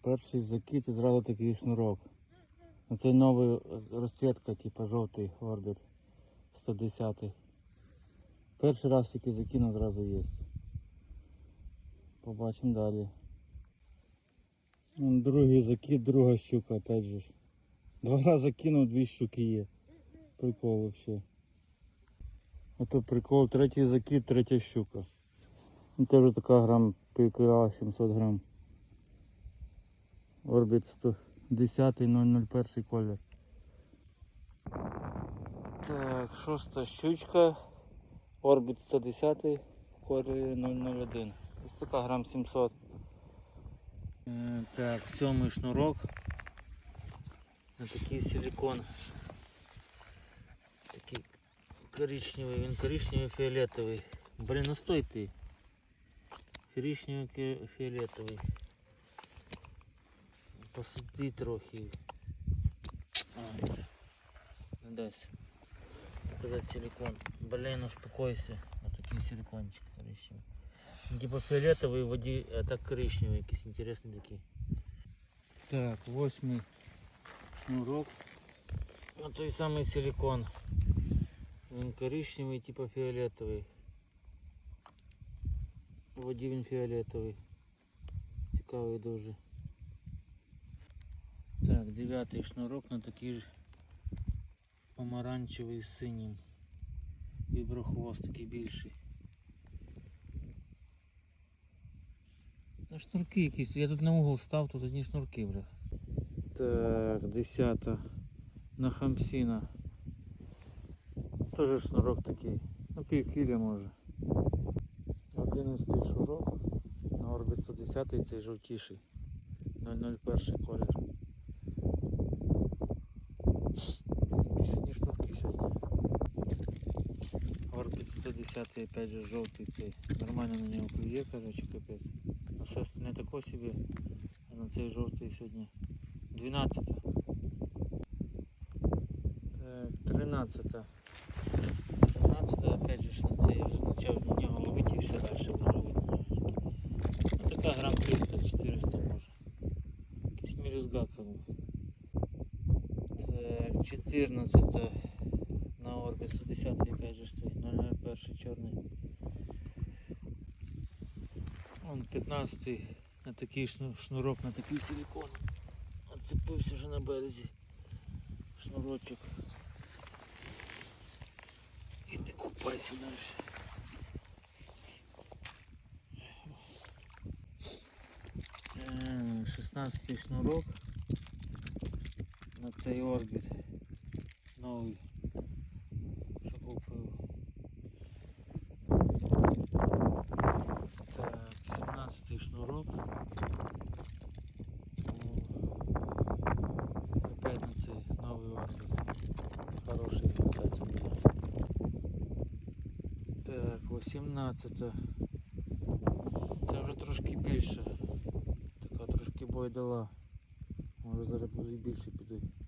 Перший закид і зразу такий шнурок. Оцей новий розцвітка, типу жовтий орбіт 110. Перший раз тільки закинув, зразу є. Побачимо далі. Другий закид, друга щука, опять же. Два рази кинув, дві щуки є. Прикол вообще. Ото прикол, третій закид, третя щука. Ну, Це вже така грам півкіла 700 грам. Орбіт 110 001 колір. Так, шоста щучка. Орбіт 110 в 001. Ось така грам 700. Е, Так, сьомий шнурок. На такий силикон. Такий коричневий, він коричневий фіолетовий. Блін, ну стой ти. Коричневий фіолетовий. Посади трохи. А, не дасть. Показать силикон. Блин, успокойся. Вот такий силикончик коричневый. Він Типа фиолетовый в воді, а так коричневый, якийсь інтересний такий. Так, восьмий шнурок. Вот той самий силикон. Він коричневий, типа фіолетовий. В воді він фіолетовий. Цікавий дуже. Так, дев'ятий шнурок на такий ж помаранчевий з синім. Віброхвост такий більший. Ну, шнурки якісь. Я тут на угол став, тут одні шнурки, бля. Так, десята. На хамсіна. Тоже шнурок такий. Ну пів кіля може. Одинадцятий шнурок. На орбіт 110 цей жовтіший. 001 колір. Орбіт 110 опять же жовтий цей. Нормально на нього клює, короче, капець. А все остальне тако собі. А на цей жовтий сьогодні 12. Так, 13. 13 опять же ж на цей я вже почав на нього ловити і все далі буду ловити. Ну така грам 300-400 може. Якийсь мелюзга кому. Так, 14 На орбі 110 опять же цей 001 чорний. Вон 15 на такий шнурок, на такий силикон. Отцепився вже на березі. Шнурочок. Іди купайся далі. Е, 16 шнурок на цей орбіт. Новий. 17 шнурок. Опять на цей новий орбіт. Хороший кстати. Так, 18. Це вже трошки більше. Така трошки бойдала. Може зараз буде більше підуть.